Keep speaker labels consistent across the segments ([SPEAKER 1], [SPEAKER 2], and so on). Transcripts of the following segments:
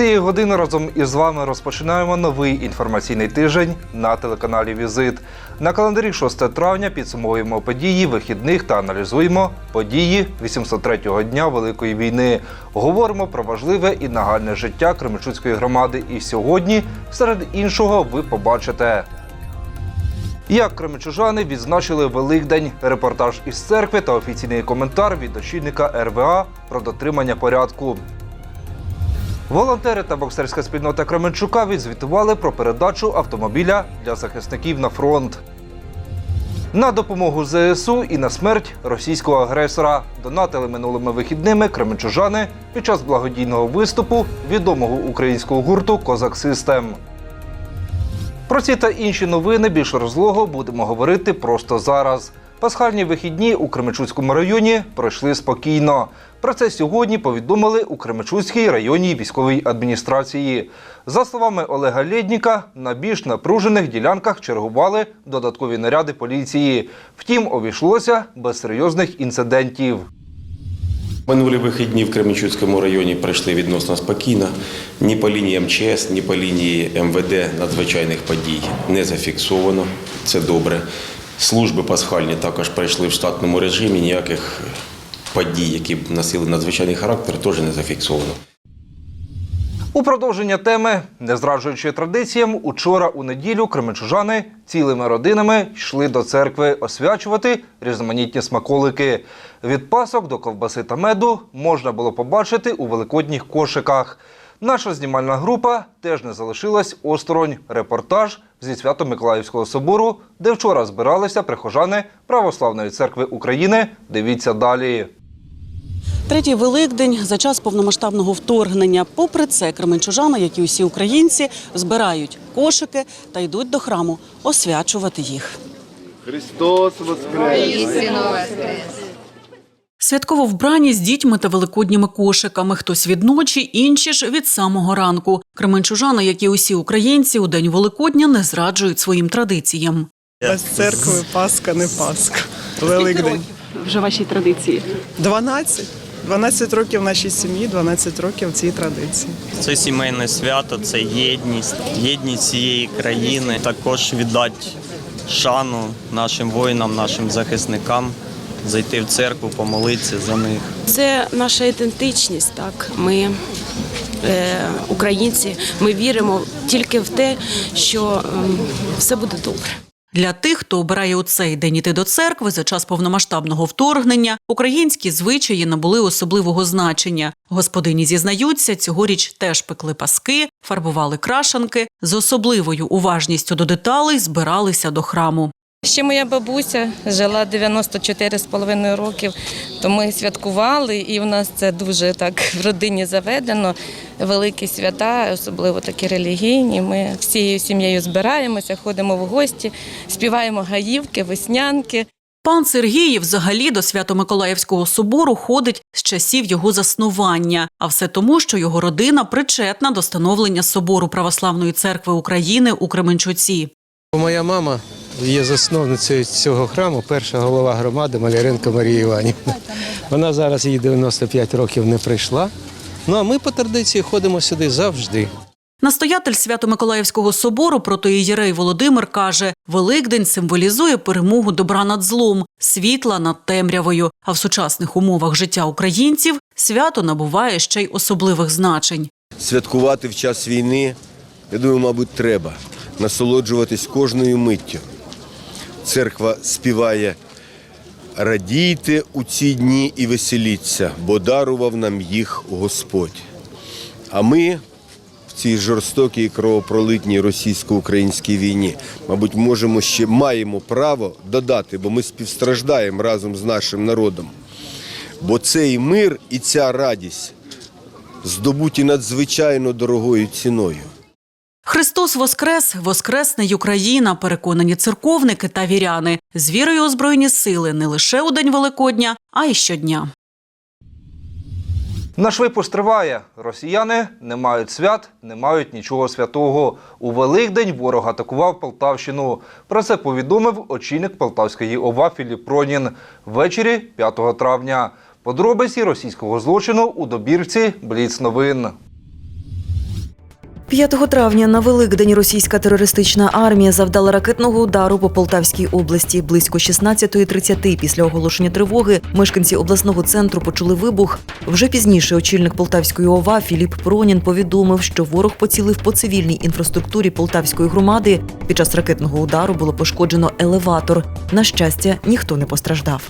[SPEAKER 1] Цієї години разом із вами розпочинаємо новий інформаційний тиждень на телеканалі Візит. На календарі 6 травня підсумовуємо події вихідних та аналізуємо події 803-го дня Великої війни. Говоримо про важливе і нагальне життя Кременчуцької громади. І сьогодні, серед іншого, ви побачите. Як кременчужани відзначили Великдень, репортаж із церкви та офіційний коментар від очільника РВА про дотримання порядку. Волонтери та боксерська спільнота Кременчука відзвітували про передачу автомобіля для захисників на фронт. На допомогу ЗСУ і на смерть російського агресора донатили минулими вихідними кременчужани під час благодійного виступу відомого українського гурту Козак Систем. Про ці та інші новини більш розлого будемо говорити просто зараз. Пасхальні вихідні у Кременчуцькому районі пройшли спокійно. Про це сьогодні повідомили у Кременчуцькій районній військовій адміністрації. За словами Олега Лєдніка, на більш напружених ділянках чергували додаткові наряди поліції. Втім, обійшлося без серйозних інцидентів.
[SPEAKER 2] Минулі вихідні в Кременчуцькому районі пройшли відносно спокійно. Ні по лінії МЧС, ні по лінії МВД надзвичайних подій не зафіксовано. Це добре. Служби пасхальні також пройшли в штатному режимі. Ніяких подій, які б носили надзвичайний характер, теж не зафіксовано.
[SPEAKER 1] У продовження теми, не зраджуючи традиціям, учора у неділю кременчужани цілими родинами йшли до церкви освячувати різноманітні смаколики. Від пасок до ковбаси та меду можна було побачити у великодніх кошиках. Наша знімальна група теж не залишилась осторонь. Репортаж зі Свято-Миколаївського собору, де вчора збиралися прихожани Православної церкви України. Дивіться далі.
[SPEAKER 3] Третій Великдень за час повномасштабного вторгнення. Попри це, кременчужани, як і усі українці, збирають кошики та йдуть до храму освячувати їх.
[SPEAKER 4] Христос воскрес!
[SPEAKER 3] Святково вбрані з дітьми та великодніми кошиками. Хтось від ночі, інші ж від самого ранку. Кременчужани, як і усі українці, у день Великодня не зраджують своїм традиціям.
[SPEAKER 5] Без церкви Пасха не Пасха. Великдень.
[SPEAKER 3] Вже вашій традиції.
[SPEAKER 5] 12. 12 років в нашій сім'ї, 12 років цій традиції.
[SPEAKER 6] Це сімейне свято, це єдність, єдність цієї країни. Також віддати шану нашим воїнам, нашим захисникам, зайти в церкву, помолитися за них.
[SPEAKER 7] Це наша ідентичність. Так, ми е, українці, ми віримо тільки в те, що ем, все буде добре.
[SPEAKER 3] Для тих, хто обирає у цей день іти до церкви за час повномасштабного вторгнення, українські звичаї набули особливого значення. Господині зізнаються, цьогоріч теж пекли паски, фарбували крашанки, з особливою уважністю до деталей збиралися до храму.
[SPEAKER 8] Ще моя бабуся жила 94,5 років, то ми святкували, і в нас це дуже так в родині заведено. Великі свята, особливо такі релігійні. Ми всією сім'єю збираємося, ходимо в гості, співаємо гаївки, веснянки.
[SPEAKER 3] Пан Сергій взагалі до Свято-Миколаївського собору ходить з часів його заснування, а все тому, що його родина причетна до становлення собору Православної церкви України у Кременчуці.
[SPEAKER 9] Моя мама є засновницею цього храму, перша голова громади Маляренко Марія Іванівна. Вона зараз їй 95 років не прийшла. Ну а ми по традиції ходимо сюди завжди.
[SPEAKER 3] Настоятель Свято-Миколаївського собору протоієрей Володимир каже, Великдень символізує перемогу добра над злом, світла над темрявою. А в сучасних умовах життя українців свято набуває ще й особливих значень.
[SPEAKER 4] Святкувати в час війни, я думаю, мабуть, треба насолоджуватись кожною миттю. Церква співає радійте у ці дні і веселіться, бо дарував нам їх Господь. А ми в цій жорстокій кровопролитній російсько-українській війні, мабуть, можемо ще маємо право додати, бо ми співстраждаємо разом з нашим народом. Бо цей мир і ця радість здобуті надзвичайно дорогою ціною.
[SPEAKER 3] Христос Воскрес, Воскресне Україна, переконані церковники та віряни, з вірою у збройні сили не лише у День Великодня, а й щодня.
[SPEAKER 1] Наш випуск триває. Росіяни не мають свят, не мають нічого святого. У Великдень ворог атакував Полтавщину. Про це повідомив очільник Полтавської ОВА Філіп Пронін ввечері 5 травня. Подробиці російського злочину у добірці Бліц новин.
[SPEAKER 10] 5 травня на Великдень російська терористична армія завдала ракетного удару по Полтавській області. Близько 16.30 після оголошення тривоги мешканці обласного центру почули вибух. Вже пізніше очільник Полтавської ОВА Філіп Пронін повідомив, що ворог поцілив по цивільній інфраструктурі Полтавської громади. Під час ракетного удару було пошкоджено елеватор. На щастя, ніхто не постраждав.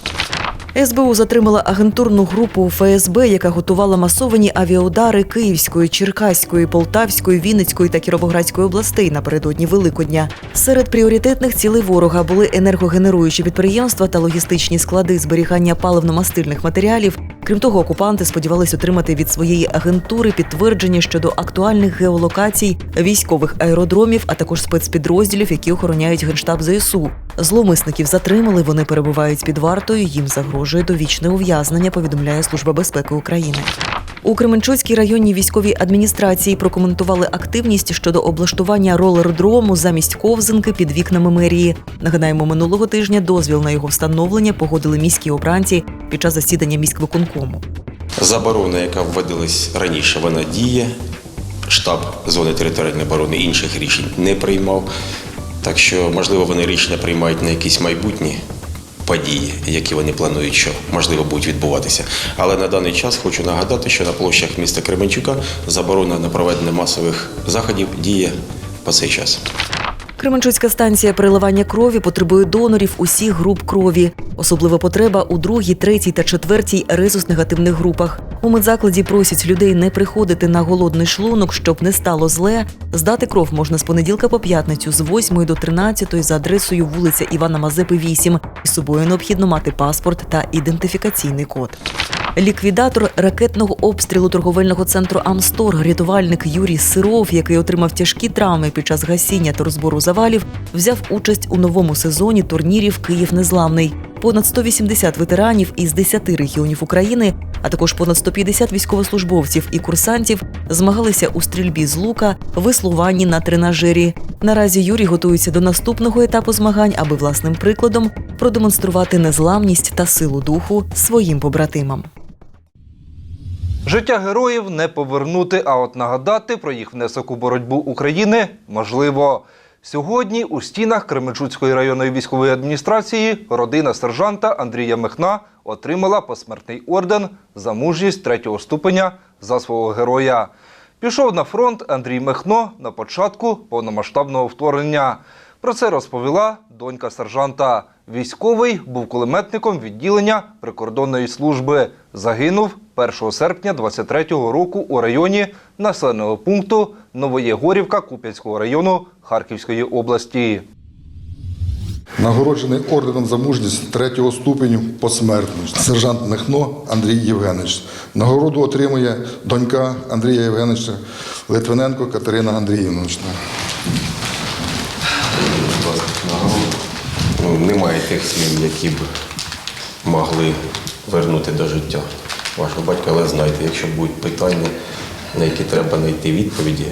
[SPEAKER 10] СБУ затримала агентурну групу ФСБ, яка готувала масовані авіаудари Київської, Черкаської, Полтавської, Вінницької та Кіровоградської областей напередодні Великодня. Серед пріоритетних цілей ворога були енергогенеруючі підприємства та логістичні склади зберігання паливно-мастильних матеріалів. Крім того, окупанти сподівались отримати від своєї агентури підтвердження щодо актуальних геолокацій військових аеродромів, а також спецпідрозділів, які охороняють генштаб ЗСУ. Зловмисників затримали. Вони перебувають під вартою. Їм загрожує довічне ув'язнення. Повідомляє Служба безпеки України. У Кременчуцькій районній військовій адміністрації прокоментували активність щодо облаштування ролердрому замість ковзанки під вікнами мерії. Нагадаємо, минулого тижня дозвіл на його встановлення погодили міські обранці під час засідання міськвиконкому.
[SPEAKER 2] Заборона, яка вводилась раніше, вона діє. Штаб зони територіальної оборони інших рішень не приймав. Так що, можливо, вони рішення приймають на якісь майбутні події, які вони планують, що можливо будуть відбуватися. Але на даний час хочу нагадати, що на площах міста Кременчука заборона на проведення масових заходів діє по цей час.
[SPEAKER 10] Кременчуцька станція переливання крові потребує донорів усіх груп крові. Особлива потреба у другій, третій та четвертій резус-негативних групах. У медзакладі просять людей не приходити на голодний шлунок, щоб не стало зле. Здати кров можна з понеділка по п'ятницю з 8 до 13 за адресою вулиця Івана Мазепи, 8. Із собою необхідно мати паспорт та ідентифікаційний код. Ліквідатор ракетного обстрілу торговельного центру Амстор, рятувальник Юрій Сиров, який отримав тяжкі травми під час гасіння та розбору завалів, взяв участь у новому сезоні турнірів Київ Незламний. Понад 180 ветеранів із 10 регіонів України, а також понад 150 військовослужбовців і курсантів змагалися у стрільбі з лука, веслуванні на тренажері. Наразі Юрій готується до наступного етапу змагань, аби власним прикладом продемонструвати незламність та силу духу своїм побратимам.
[SPEAKER 1] Життя героїв не повернути, а от нагадати про їх внесок у боротьбу України можливо. Сьогодні у стінах Кременчуцької районної військової адміністрації родина сержанта Андрія Михна отримала посмертний орден за мужність третього ступеня за свого героя. Пішов на фронт Андрій Михно на початку повномасштабного вторгнення. Про це розповіла донька сержанта. Військовий був кулеметником відділення прикордонної служби. Загинув 1 серпня 23-го року у районі населеного пункту Новоєгорівка Куп'янського району Харківської області.
[SPEAKER 11] Нагороджений орденом за мужність третього ступеню посмертно. Сержант Мехно Андрій Євгенович. Нагороду отримує донька Андрія Євгеновича Литвиненко Катерина Андріївна.
[SPEAKER 2] Ну, немає тих слів, які б могли вернути до життя вашого батька, але знайте, якщо будуть питання, на які треба знайти відповіді,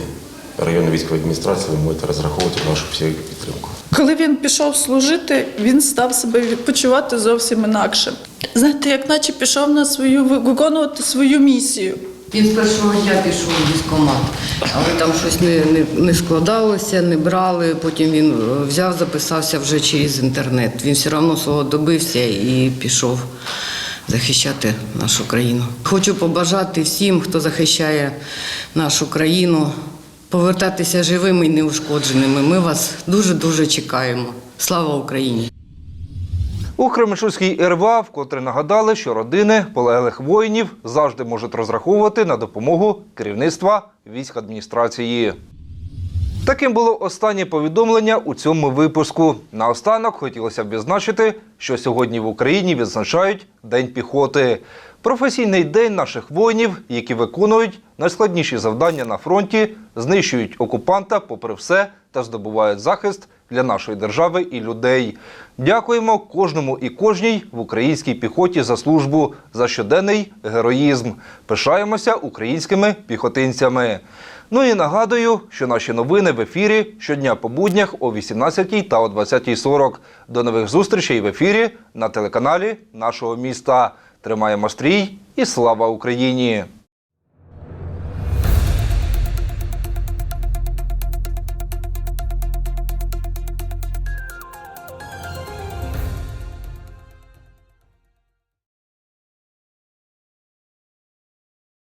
[SPEAKER 2] районна військова адміністрація, ви можете розраховувати на нашу всю підтримку.
[SPEAKER 12] Коли він пішов служити, він став себе почувати зовсім інакше. Знаєте, як наче пішов на свою виконувати свою місію.
[SPEAKER 13] Він з першого дня пішов у військкомат, але там щось не, не, не складалося, не брали. Потім він е, взяв, записався вже через інтернет. Він все одно свого добився і пішов захищати нашу країну. Хочу побажати всім, хто захищає нашу країну, повертатися живими і неушкодженими. Ми вас дуже дуже чекаємо. Слава Україні!
[SPEAKER 1] У Кременчуцькій РВА вкотре нагадали, що родини полеглих воїнів завжди можуть розраховувати на допомогу керівництва військ адміністрації. Таким було останнє повідомлення у цьому випуску. Наостанок хотілося б відзначити, що сьогодні в Україні відзначають День піхоти. Професійний день наших воїнів, які виконують найскладніші завдання на фронті, знищують окупанта попри все та здобувають захист для нашої держави і людей. Дякуємо кожному і кожній в українській піхоті за службу, за щоденний героїзм. Пишаємося українськими піхотинцями. Ну і нагадую, що наші новини в ефірі щодня по буднях о 18 та о 20.40. До нових зустрічей в ефірі на телеканалі нашого міста. Тримаємо стрій і слава Україні!